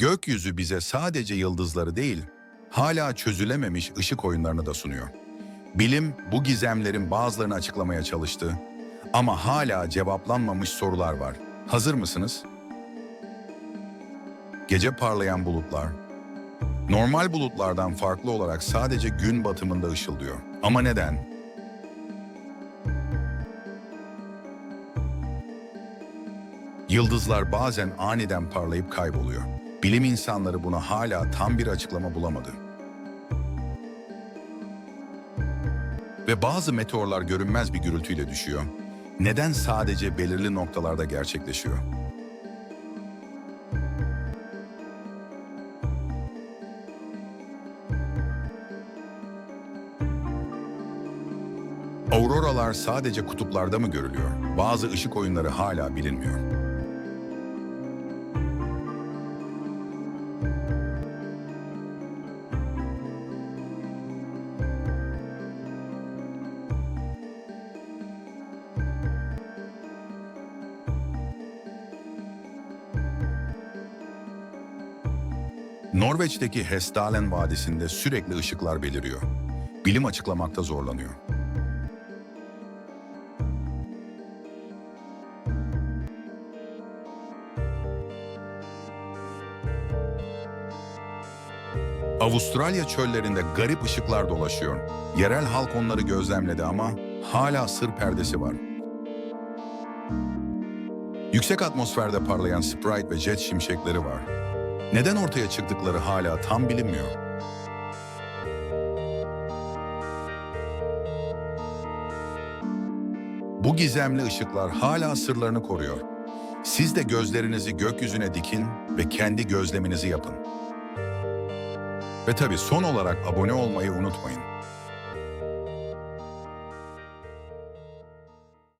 Gökyüzü bize sadece yıldızları değil, hala çözülememiş ışık oyunlarını da sunuyor. Bilim bu gizemlerin bazılarını açıklamaya çalıştı ama hala cevaplanmamış sorular var. Hazır mısınız? Gece parlayan bulutlar. Normal bulutlardan farklı olarak sadece gün batımında ışıldıyor. Ama neden? Yıldızlar bazen aniden parlayıp kayboluyor. Bilim insanları buna hala tam bir açıklama bulamadı. Ve bazı meteorlar görünmez bir gürültüyle düşüyor. Neden sadece belirli noktalarda gerçekleşiyor? Auroralar sadece kutuplarda mı görülüyor? Bazı ışık oyunları hala bilinmiyor. Norveç'teki Hestalen Vadisi'nde sürekli ışıklar beliriyor. Bilim açıklamakta zorlanıyor. Avustralya çöllerinde garip ışıklar dolaşıyor. Yerel halk onları gözlemledi ama hala sır perdesi var. Yüksek atmosferde parlayan Sprite ve jet şimşekleri var. Neden ortaya çıktıkları hala tam bilinmiyor. Bu gizemli ışıklar hala sırlarını koruyor. Siz de gözlerinizi gökyüzüne dikin ve kendi gözleminizi yapın. Ve tabii son olarak abone olmayı unutmayın.